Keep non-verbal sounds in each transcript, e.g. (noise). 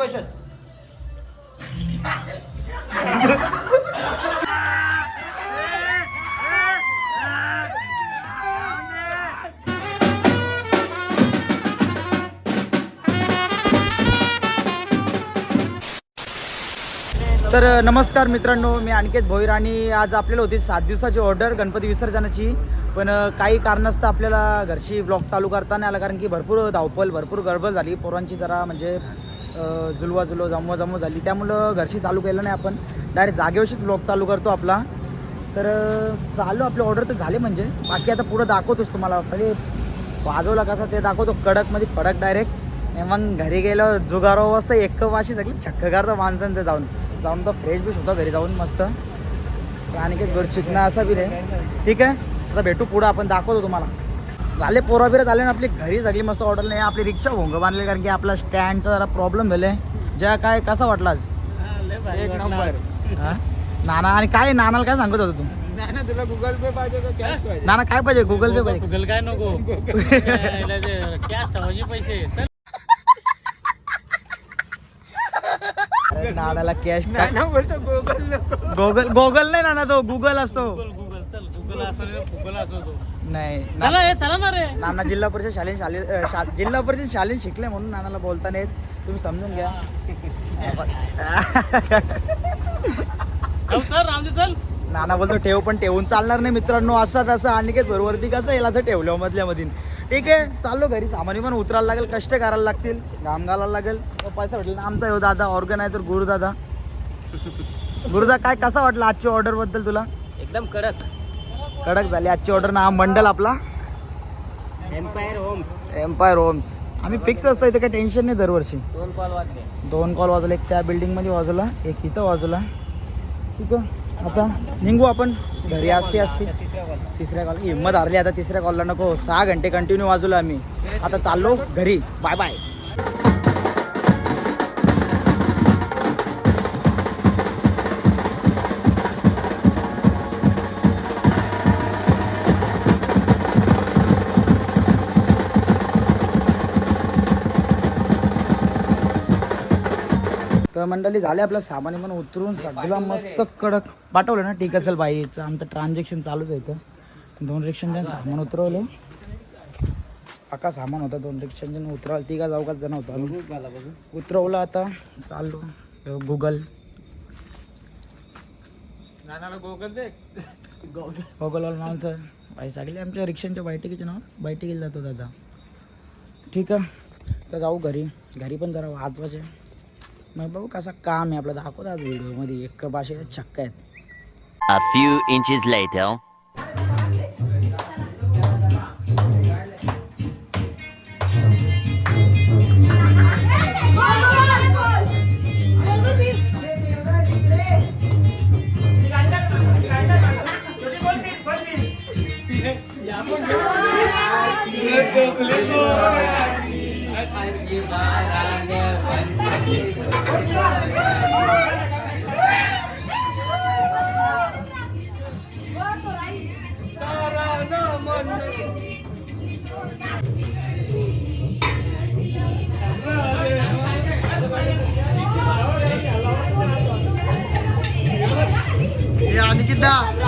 पैशात? तर नमस्कार मित्रांनो मी अनिकेत भोईर आणि आज आपल्याला होती सात दिवसाची ऑर्डर गणपती विसर्जनाची. पण काही कारणास्तव आपल्याला घरची ब्लॉग चालू करता नाही आला कारण की भरपूर धावपल भरपूर गडबड झाली. पोरांची जरा म्हणजे जुलवा जुलव जमवा जमव झाली त्यामुळं घरशी चालू केलं नाही आपण. डायरेक्ट जागेवरशीच ब्लॉग चालू करतो आपला. तर चालू आपले ऑर्डर तर झाले म्हणजे. बाकी आता पुढं दाखवतोच तुम्हाला. पहिले वाजवला कसा ते दाखवतो. कडकमध्ये कडक डायरेक्ट मग घरी गेलो जुगारो वाजता एक वाशी सगळी छक्कगार तर माणसांचं जाऊन. जाऊन तर फ्रेश बिश होता घरी जाऊन मस्त. आणि काही घर चिकना असा बी रे. ठीक आहे? आता भेटू पुढं. आपण दाखवतो तुम्हाला. झाले पोरा बिरत आले ना आपली घरी सगळी मस्त ऑर्डर नाही आपली रिक्षा भोंग बांधले कारण की आपला स्टँडचा जरा प्रॉब्लेम झालाय. ज्या काय कसा वाटला आज? एक नंबर? नाना आणि काय नानाला काय सांगत होता तू? नाही ना तुला गुगल पे पाहिजे का कॅश पाहिजे. नाना काय पाहिजे? गुगल पे पाहिजे. गुगल काय नको? कॅश ठेवायचे पैसे. नानाला कॅश बोलतो गुगल गुगल गुगल नाही नाना तो गुगल असतो. गुगल गुगल चल गुगल असो रे, गुगल असो तो. नाही. ना- चला हे चला ना रे. नाना जिल्हा परिषद शालेय शाले अ, शा- जिल्हा परिषद शालेय शिकले म्हणून नानाला बोलता नाहीत तुम्ही समजून घ्या. जाऊ चल रामजी चल. नाना बोलतो ठेव पण ठेवून चालणार नाही मित्रांनो. असं तसं. अनिकेत बरोबरती कसं येईल असं ठेवलं मधल्या मधीन. ठीक आहे चाललो घरी. सामान्य पण उतरायला लागेल कष्ट करायला लागतील. घाम घालायला लागेल. मग पैसा भेटेल ना आमचा येऊ दादा. ऑर्गनायझर गुरुदादा. गुरुदा काय कसा वाटला आजची ऑर्डरबद्दल तुला? एकदम कडक. कडक झाली. आजची ऑर्डर ना मंडल आपला. एम्पायर होम्स एम्पायर होम्स आम्ही फिक्स असतो इथे काही टेन्शन नाही दरवर्षी. दोन कॉल वाजले. दोन कॉल वाजले एक त्या बिल्डिंगमध्ये वाजवला एक इथं वाजवला ठीक आहे? आता निघू आपण. घरी असते असते. तिसऱ्या कॉल हिंमत हारली आता तिसऱ्या कॉलला नको. सहा घंटे कंटिन्यू वाजवलं आम्ही. आता चाललो घरी. बाय बाय तर मंडळी झाले आपलं सामान पण उतरून. सगळं मस्त कडक. पाठवलं ना ठीक चल बाईचं आमचं ट्रान्झॅक्शन चालूच आहे इथं. दोन रिक्षांच्या सामान उतरवलं. पक्का सामान होता दोन रिक्षांच्या उतरावलं. तिघा जाऊ जण होता उतरवलं आता. चाललो गुगल गुगल गुगलवाला माणसं बाई सगळे आमच्या रिक्षांच्या बैठकीचे नाव. बैठकीला जातो दादा. ठीक आहे. तर जाऊ घरी. घरी पण जरा वाजवायचे. मग बघू कसं काम आहे आपलं. दाखवत आज व्हिडिओमध्ये. एक भाषे चक्क आहेत. A few inches later. आणि किद्दा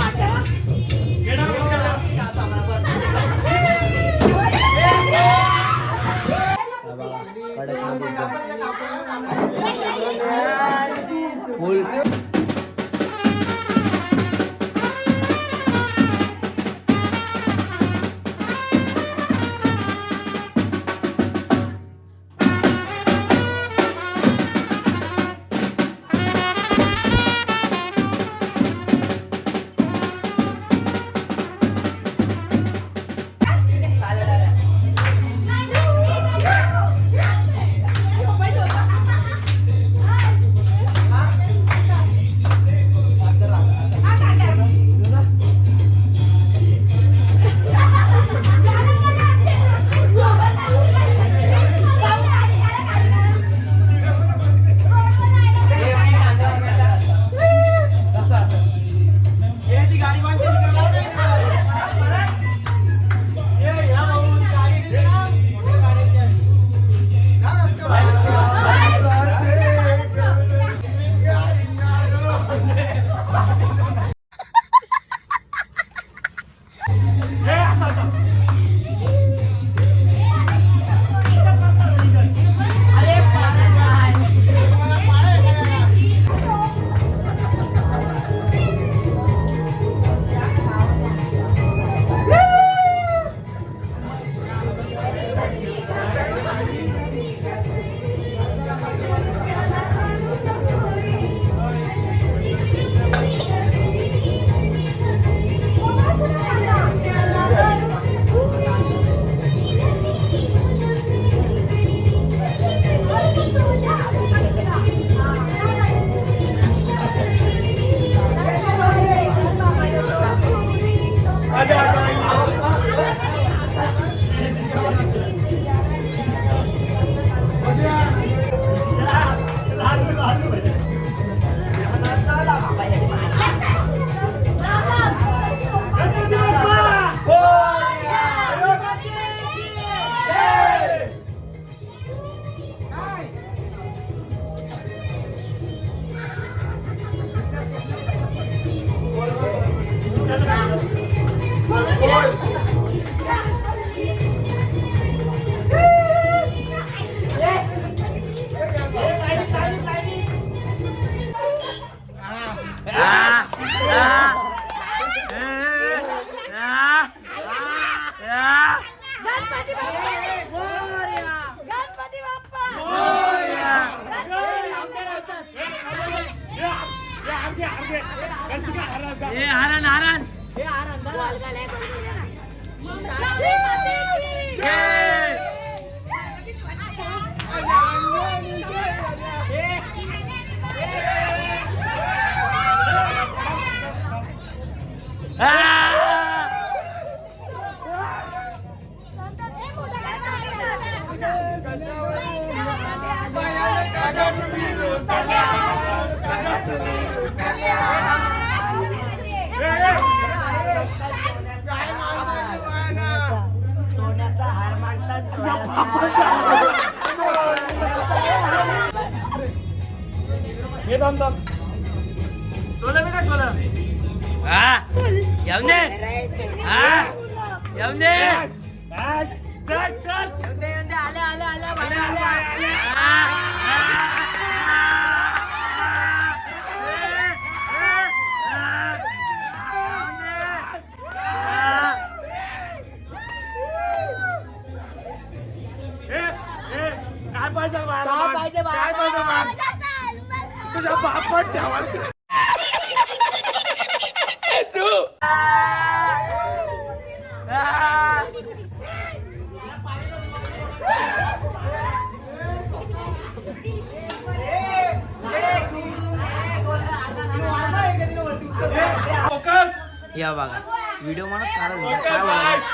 व्हिडिओ मला काढा काय बोलायचं?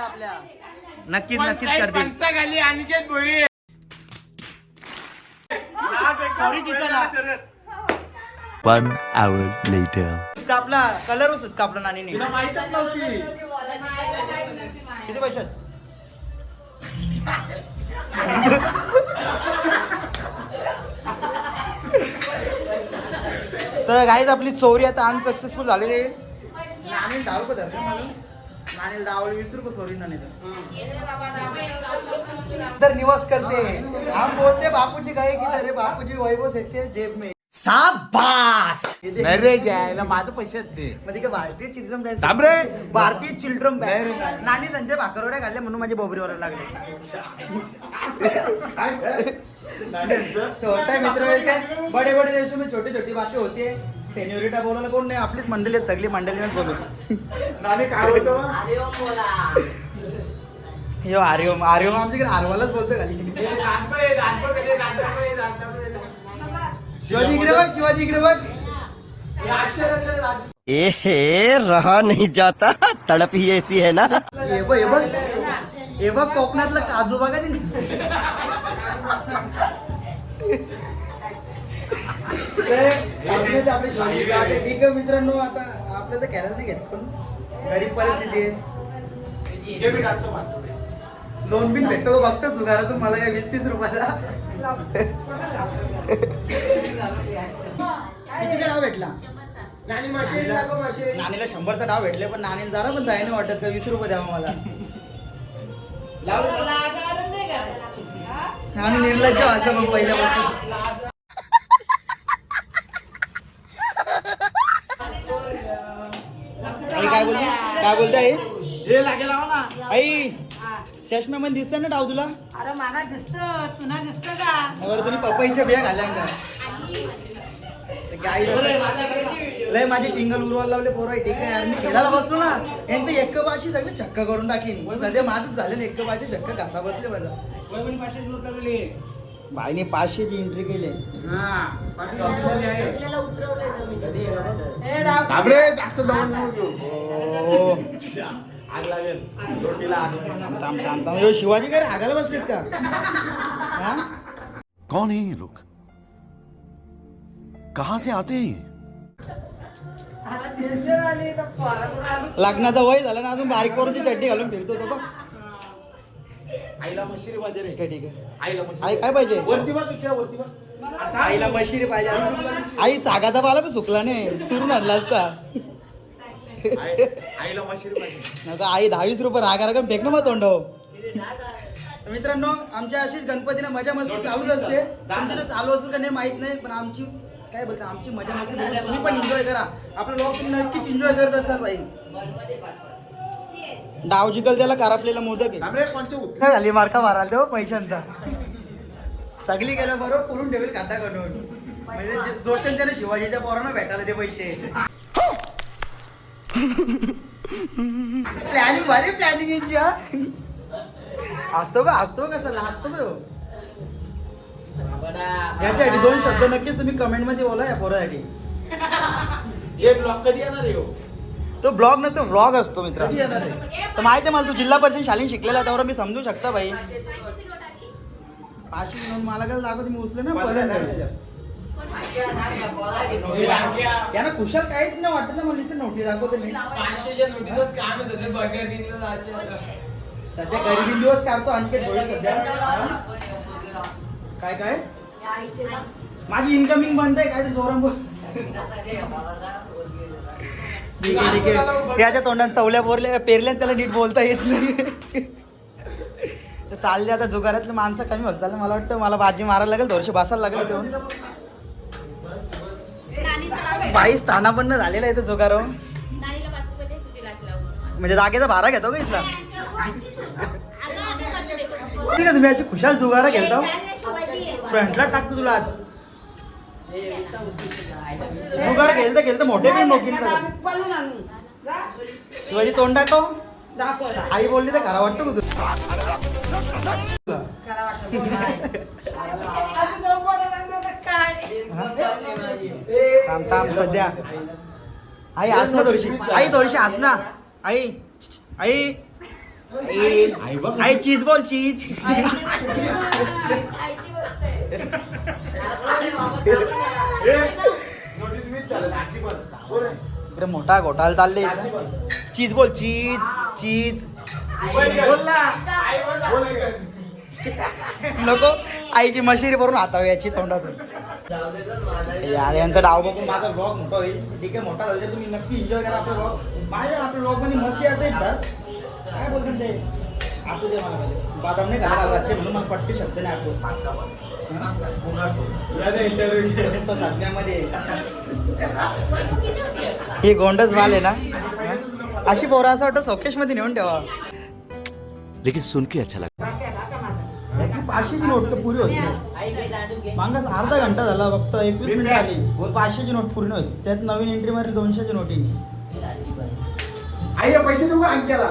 आपल्या नक्कीच नक्कीच करतील. पंचाखाली Aniket Bhoi sorry One hour later. कापला कलर होत कापला नानीने. तुला माहितच नव्हती. किती पैशात (laughs) तर गाईज आपली चोरी आता अनसक्सेसफुल झालेली आहे. नाणी नाणी दहा वीस रुपये चोरी नाणी तर. निवास करते. हम बोलते बापूजी गए की अरे बापूजी वैभव जेब में। साबास अरे जायला माझं दे। मध्ये का भारतीय चिल्ड्रन बँड थांब रे. भारतीय चिल्ड्रन बँड नानी संजय भाकरवड्या घालल्या म्हणून माझी बोबरीवर लागले. होता है मित्र है क्या? बड़े बड़े देशों में छोटी छोटी बातें होती है। सेन्योरिटा बोलायला कोण नाही आपलीच मंडळी आहेत सगळी मंडळीनच बोलू। नाणे काय होतं यो आर्यम आर्यम आमच्याकडे आरवालाच बोलतो खाली. शिवाजी इकडे बघ शिवाजी इकडे बघ. हे ए रहा नहीं जाता। तड़प ही ऐसी है ना। हे बघ हे बघ. हे बघ कोकणातलं काजू बघा आपले ठीक आहे मित्रांनो आता आपल्या तर कॅरल नाही घेत पण गरीब परिस्थिती आहे लोन बिन भेटतो का बघतो सुधारातून मला काय वीस तीस रुपयाला कितीचा डाव भेटला नानीला शंभरचा डाव भेटले पण नाणी जरा पण जाय नाही वाटत का? वीस रुपये द्यावा मला. आणि निर्लज्ज असं मग पहिल्यापासून. काय बोलते काय बोलताय हे लागेल ना. आई चष्म्यामध्ये दिसतं ना डाव तुला? अरे मला दिसत. तुला दिसत का? बरं तुम्ही पपईच्या बिया घाल्या का गाई लय माझे टिंगल उरवायला लावले पोरं ठीक आहे. यार मी खेळायला बसलो ना यांचं एक्क बाशी सगळे चक्क करून टाकीन. सध्या माझंच झालं ना एक्क बाशी चक्क कसा बसले माझा भाईने पाचशेची एंट्री केली. बापरे जास्त जवळ हो. आग लागेल. रोटीला आग लागेल. थांब थांब थांब ह्यो शिवाजी काय आगायला बसलीस का? हा? कौन है ये लोग? कहां से आते हैं ये? लग्नाचं वय झालं ना अजून बारीक पोरची चड्डी घालून फिरतो तो बघ. आईला मशिरी पाहिजे रे. ठीक आहे ठीक आहे. आईला मशिरी आई काय पाहिजे? वरती बघ इकडे वरती बघ. आईला मशिरी पाहिजे. आई सागाचा पाला पण सुकला नाही. चुरून आणला असता. आई- आईला मशिरी पाहिजे. नका आई दहावीस रुपये रागा रागा फेक ना मग तोंडाव मित्रांनो आमच्या अशीच गणपतीला मजा मस्ती चालूच असते. तुमची तर चालू असेल का नाही माहीत नाही पण आमची काय बोलता आमची मजा मस्ती बघून तुम्ही पण एन्जॉय करा. आपलं लोक तुम्ही नक्कीच एन्जॉय करत असाल बाई. डाव जिकल त्याला करापलेला मोदक आहे. बापरे कोणचे उत्तर काय झाली? मार्का माराल तेव्हा पैशांचा. सगळी गेल्या बरोबर करून ठेवेल खाता करून म्हणजे जोशन त्याने शिवाजीच्या पोरांना भेटायला ते पैसे. (laughs) प्लॅनिंग भारी प्लॅनिंग यांची हा. असतो का? असतो कसा? का ह्यो? याच्यासाठी दोन शब्द नक्कीच तुम्ही कमेंटमध्ये बोला या पोरासाठी. (laughs) हे ब्लॉक कधी येणार आहे हो? तो ब्लॉग नसतो व्लॉग असतो मित्र. कधी येणार आहे? तर माहिती आहे मला तू जिल्हा परिषद शाळेत शिकलेला त्यावर मी समजू शकता भाई. पाचशे मला काय लागत मी उचले ना यानं कुशाल काहीच नाही वाटत ना मला नोटी दाखवते मी. सध्या गरिबी दिवस काढतो आणखी सध्या. हा? काय काय? माझी इन्कमिंग बंद आहे काय ते जोराम बोल. ठीक आहे ठीक आहे याच्या तोंडात चवल्या बोरल्या पेरल्या त्याला नीट बोलता येत नाही. तर चालले आता जुगारातले माणसं कमी होत चालले. मला वाटतं मला बाजी मारायला लागेल थोडीशी बसायला लागेल तेव्हा बाईस स्थाना पण झालेला आहे जुगार. म्हणजे जागेचा भारा घेतो का इथला? ठीक आहे तुम्ही अशी खुशाल जुगारा घेता फ्रंटला टाकतो तुला आज जुगार गेल तर गेल तर मोठे पण. जा. शिवाजी तोंड दाखवला. आई बोलली तर खरा वाटतं का तुला? थांब थांब सध्या आई हस ना थोडीशी आई थोडीशी हस ना आई आई आई आई बघ आई चीज बोल चीज आईची इकडे मोठा घोटाळा चालले चीज बोल चीज चीज. नको आईची मशिरी भरून हातावी याची तोंडातून. यार यांचा डाव बघून माझा ब्लॉग मोठा होईल. ठीक आहे मोठा झाला तुम्ही नक्की एन्जॉय करा आपला ब्लॉग माझ्या आपल्या ब्लॉगमध्ये मस्ती असेल तर काय बोलतात ते? आपू दे मला खाली. बादाम नाही घाला म्हणून मला पट्टी शब्द नाही आठवत. हे गोंडच माल आहे ना? अशी पोरं असं वाटतं शोकेशमध्ये नेऊन ठेवा. लेकिन सुन के अच्छा लगा। पाचशेची नोट तर पुरी होती. मागास अर्धा घंटा झाला फक्त एकवीस मिनिटं आली. पाचशेची नोट पूर्ण होती त्यात नवीन एंट्री मारली दोनशेची नोटीने आई हे पैसे देऊ का अंक्याला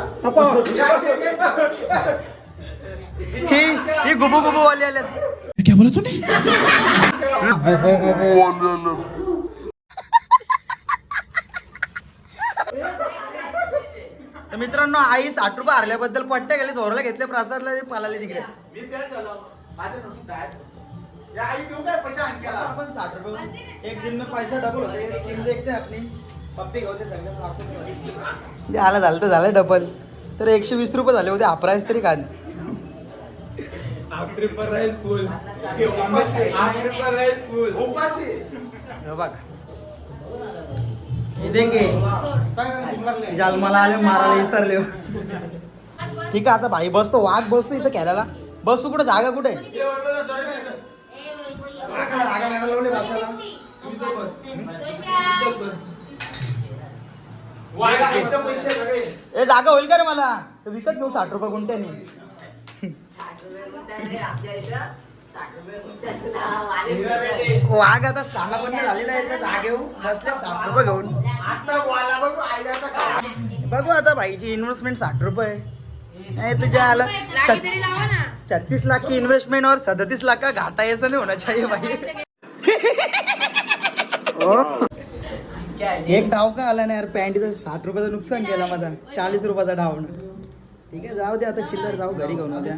ही ही गुबू गुबू वाली आल्यात तर मित्रांनो आई साठ रुपये हरल्याबद्दल पट्ट्या गेले चोरला घेतले प्रसादला पळाले तिकडे. मी त्याच झालो. माझं नोटीस आहे. या आई देऊ काय पैसे अंक्याला आपण साठ रुपये एक दिन में पैसा डबल होता है ये स्कीम देखते हैं अपनी पप्पी होते सगळे आपको आला झालं तर झालं डबल तर एकशे वीस रुपये झाले होते अपराईज तरी काढ. फुल फुल उपाशी हे बघ। हे जालमाला आले मारायला विसरले. ठीक आहे आता भाई बसतो वाघ बसतो इथं खेळायला. बसू कुठं जागा कुठे? ए जागा होईल का रे मला? तर विकत घेऊ साठ रुपये गुंठ्यानी. वाघ आता सांगा पण झालेला आहे साठ रुपये घेऊन. आता बोला बघू आता भाईची इन्व्हेस्टमेंट साठ रुपये नाही तुझ्या आला छत्तीस लाख की इन्वेस्टमेंट और सदतीस लाख का घाटा ऐसा नहीं होना चाहिए भाई. (laughs) एक डाव का आला ना यार पॅन्टीचं साठ रुपयाचं नुकसान केला माझा. चाळीस रुपयाचा डाव. ठीक आहे जाऊ दे आता चिल्लर जाऊ घरी घेऊन उद्या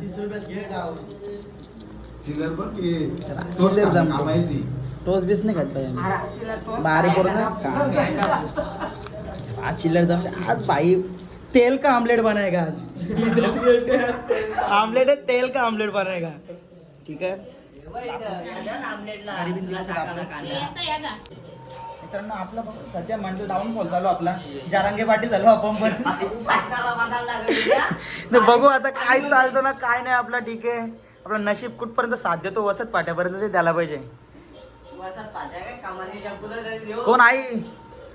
चिल्लर जमतो. टोस बीस नाही खात पाहिजे बारीक करून आज चिल्लर जमते आज भाई तेल का आमलेट बनाएगा आज? आमलेट है तेल का आमलेट बनाएगा ठीक है घरी मित्रांनो आपला सध्या मंडल डाऊन फॉल चालू आपला. जारांगे पाटील झालो आपण पण. (laughs) बघू आता काय चालतो ना काय नाही आपला ठीक आहे. आपलं नशीब कुठपर्यंत साथ देतो वसत पाट्यापर्यंत ते द्यायला पाहिजे. कोण आई?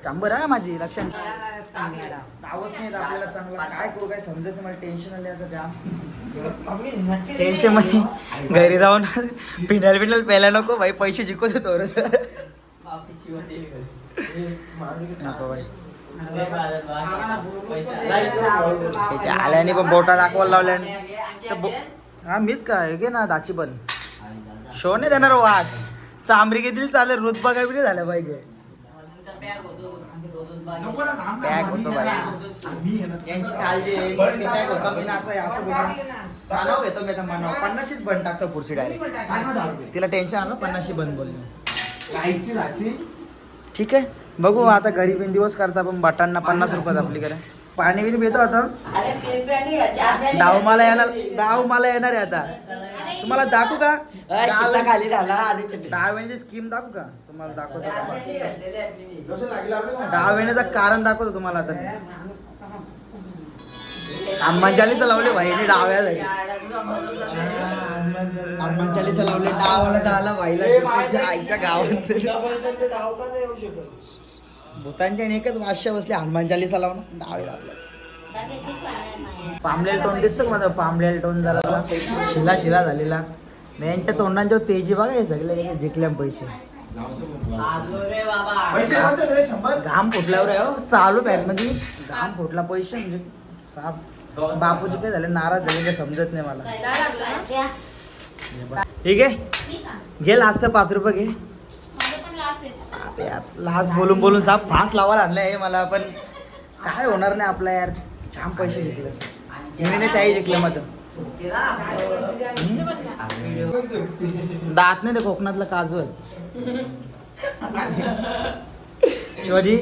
शंभर आहे माझी लक्षात. नाही आपल्याला चांगला. काय करू काय समजत मला टेन्शन आले आता त्या. टेन्शनमध्ये घरी जाऊन (laughs) पिण्याल पिण्याल प्यायला नको भाई पैसे जिंकवतो थोडस. त्याच्या आल्याने पण बोटा दाखवायला लावल्याने हा मीच काय? घे ना दाची पण. शो नाही देणार वाघ चांबरी घेतील चालेल. रुतबा काय बी झालं पाहिजे. पॅक होतो बाई. घेतो मी आता मानव पन्नाशीच बंद टाकतो पुढची डायरेक्ट तिला टेन्शन आलं पन्नाशी बंद ठीक आहे. बघू आता घरी बिन दिवस करता पण बटांना पन्नास रुपयात आपली करे. पाणी बिणी पितो आता. डाव मला येणार डाव मला येणार आहे आता. तुम्हाला दाखवू का? खाली डाव येण्याची स्कीम दाखवू का? तुम्हाला दाखवतो. डाव येण्याचं कारण दाखवतो तुम्हाला आता. अम्मांच्याली तर लावले भाईने डाव्या अम्मांच्याली तर लावले डावाला डाला भाईला. आईच्या गावात. भूतांच्या आणि एकच वाश्य बसले हनुमान चालीसा लावून डावे लावलं पामलेल तोंड दिसतं का माझं? पामलेल तोंड जरा शिला शिला झालेला. मी यांच्या तोंडांच्या तेजी बघा हे सगळे जिंकल्या पैसे. घाम फुटल्यावर आहे हो. चालू बॅगमध्ये घाम फुटला पैसे म्हणजे साप. बापूजी काय झाले? नाराज झाले काय समजत नाही मला. ठीक आहे? घे लास्ट पाच रुपये घे. साप यार. लास्ट बोलून बोलून साप फास लावायला आणलाय मला पण काय होणार नाही आपला यार. छान पैसे जिंकले. मी नाही त्याही जिंकलं माझं? दात नाही ते कोकणातलं काजू आहे शिवाजी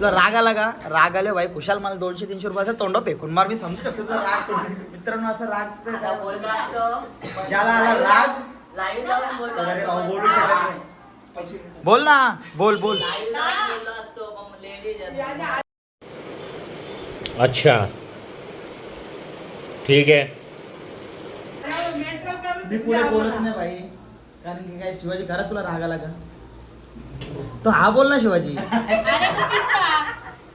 तुला राग आला का? राग आले भाई खुशाल मला दोनशे तीनशे रुपयाचा तोंड फेकून मार मी समजू शकतो तुझा राग मित्रांनो असं राग तर- ज्याला आला राग अरे भाऊ, बोलू शकत नाही. बोल ना बोल बोल. अच्छा. ठीक है मी पुढे बोलत नाही भाई. कारण की काय शिवाजी खरंच तुला राग आला का? तो हा बोल ना शिवाजी.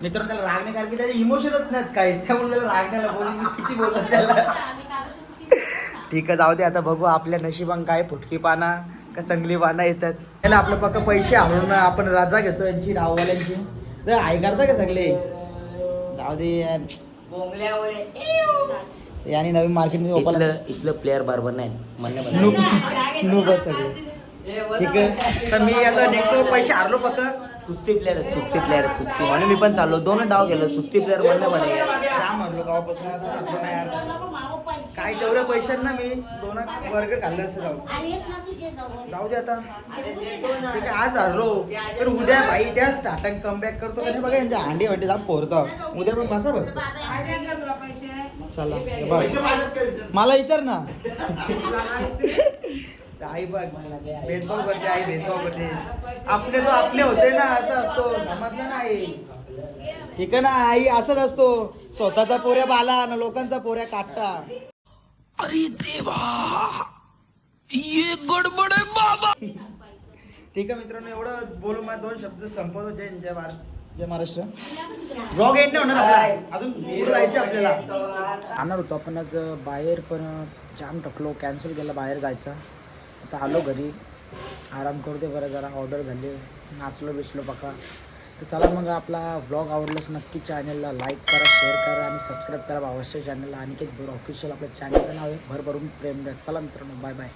मित्रांनो त्याला राग नाही कारण की त्याचे इमोशनच नाहीत काहीच. त्यामुळे त्याला राग नाही आला. बोल किती बोलत त्याला? ठीक आहे जाऊ दे आता बघू आपल्या नशिबान काय फुटकी पाना का चांगली पाना येतात. त्याला आपलं पक्क पैसे हरवून आपण रजा घेतो यांची डाववाल्यांची तर आई करता का सगळे? जाऊ दे यार. यांनी नवीन मार्केटमध्ये ओपन इथलं प्लेअर बरोबर नाही. म्हणणं आहेत सगळे. ठीक आहे. तर मी आता निघतो पैसे हारलो पक्क. सुस्ती प्लेअर सुस्ती प्लेअर सुस्ती. म्हणून मी पण चाललो. दोन डाव गेलो सुस्ती प्लेअर म्हणणं म्हणे. जाम हरलो गावापासून असं? नाही यार. काय तेवढ्या पैशांना मी? दोन वर्ग खाल्ले असं जाऊ. जाऊ दे आता. ठीक आहे आज हरलो. तर उद्या भाई त्या स्टार्टिंग कमबॅक करतो. का नाही बघा यांच्या अंडी वाटी जाम पोरतो उद्या पण बसा बघ. चला. मला विचार ना. (laughs) (laughs) आई बघ भेदभाव करते आई भेदभाव करते. आपले तो आपले होते ना असं असतो. समजलं ना आई. ठीक आहे ना आई असंच असतो. स्वतःचा पोऱ्या बाला ना लोकांचा पोऱ्या काटा. ठीक आहे मित्रांनो एवढं बोलू मला दोन शब्द संपवतो. जय हिंद, जय भारत. जय महाराष्ट्र. ब्लॉग एंड नाही होणार आपला अजून पुढे जायचे आपल्याला. आणणार होतो आपण आज बाहेर पण जाम टकलो कॅन्सल केला बाहेर जायचं. आता आलो घरी. आराम करते बरं जरा ऑर्डर झाली. नाचलो बिचलो पका तर चला मग आपला व्लॉग आवडलाच नक्की चॅनलला लाईक करा शेअर करा आणि सबस्क्राईब करा. अवश्य चॅनलला अनिकेत भोर ऑफिशियल आपल्या चॅनलचं नाव आहे. भरभरून प्रेम द्या. चला मित्रांनो बाय बाय